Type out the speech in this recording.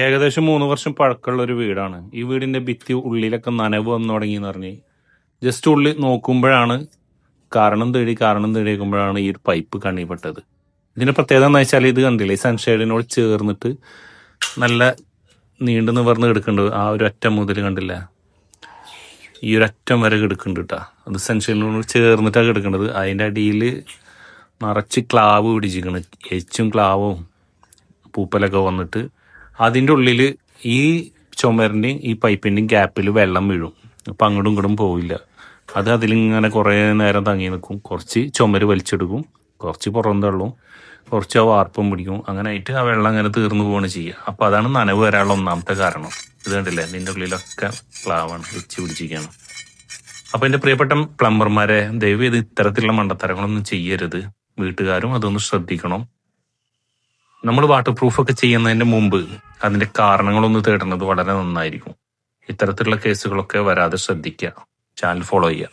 ഏകദേശം മൂന്ന് വർഷം പഴക്കമുള്ള ഒരു വീടാണ്. ഈ വീടിന്റെ ഭിത്തി ഉള്ളിലൊക്കെ നനവ് വന്നു തുടങ്ങി എന്ന് പറഞ്ഞ്. ജസ്റ്റ് ഉള്ളിൽ നോക്കുമ്പോഴാണ് കാരണം തേടി കാരണം തേടി നോക്കുമ്പോഴാണ് ഈ ഒരു പൈപ്പ് കണ്ണിപ്പെട്ടത് ഇതിന്റെ പ്രത്യേകത എന്ന് വെച്ചാൽ ഇത് കണ്ടില്ലേ സൺഷെയ്ഡിനോട് ചേർന്നിട്ട് നല്ല നീണ്ടു നിവർന്ന് കിടക്കുന്നുണ്ട്. ആ ഒരു അറ്റം മുതൽ കണ്ടില്ല? ഈ ഒരു അറ്റം വരെ കിടക്കുന്നുണ്ട് കേട്ടോ. അത് സൺഷെയ്ഡിനോട് ചേർന്നിട്ടാണ് കിടക്കുന്നത് അതിന്റെ അടിയിൽ നിറച്ച് ക്ലാവ് പിടിച്ചിരിക്കുന്നത് എച്ചും ക്ലാവും പൂപ്പലൊക്കെ വന്നിട്ട് അതിന്റെ ഉള്ളിൽ ഈ ചുമരിന്റെയും ഈ പൈപ്പിന്റെയും ഗ്യാപ്പിൽ വെള്ളം വീഴും. അപ്പം അങ്ങോട്ടും ഇങ്ങോട്ടും പോവില്ല. അത് അതിലിങ്ങനെ കുറേ നേരം തങ്ങി നിൽക്കും കുറച്ച് ചുമര് വലിച്ചെടുക്കും. കുറച്ച് പുറം തള്ളും. കുറച്ച് ആ വാർപ്പും പിടിക്കും. അങ്ങനെ ആയിട്ട് ആ വെള്ളം അങ്ങനെ തീർന്നു പോവാണ് ചെയ്യുക. അപ്പോൾ അതാണ് നനവ് വരാനുള്ള ഒന്നാമത്തെ കാരണം. ഇത് കണ്ടില്ലേ? നിന്റെ ഉള്ളിലൊക്കെ പ്ലാവാണ്. വെച്ച് പിടിച്ചിരിക്കുകയാണ്. അപ്പോൾ എന്റെ പ്രിയപ്പെട്ട പ്ലംബർമാരെ ദയവ് ചെയ്ത് ഇത്തരത്തിലുള്ള മണ്ടത്തരങ്ങളൊന്നും ചെയ്യരുത്. വീട്ടുകാരും അതൊന്ന് ശ്രദ്ധിക്കണം. നമ്മൾ വാട്ടർ പ്രൂഫ് ഒക്കെ ചെയ്യുന്നതിന് മുമ്പ് അതിന്റെ കാരണങ്ങളൊന്ന് തേടുന്നത് വളരെ നന്നായിരിക്കും. ഇത്തരത്തിലുള്ള കേസുകളൊക്കെ വരാതെ ശ്രദ്ധിക്കുക. ചാനൽ ഫോളോ ചെയ്യുക.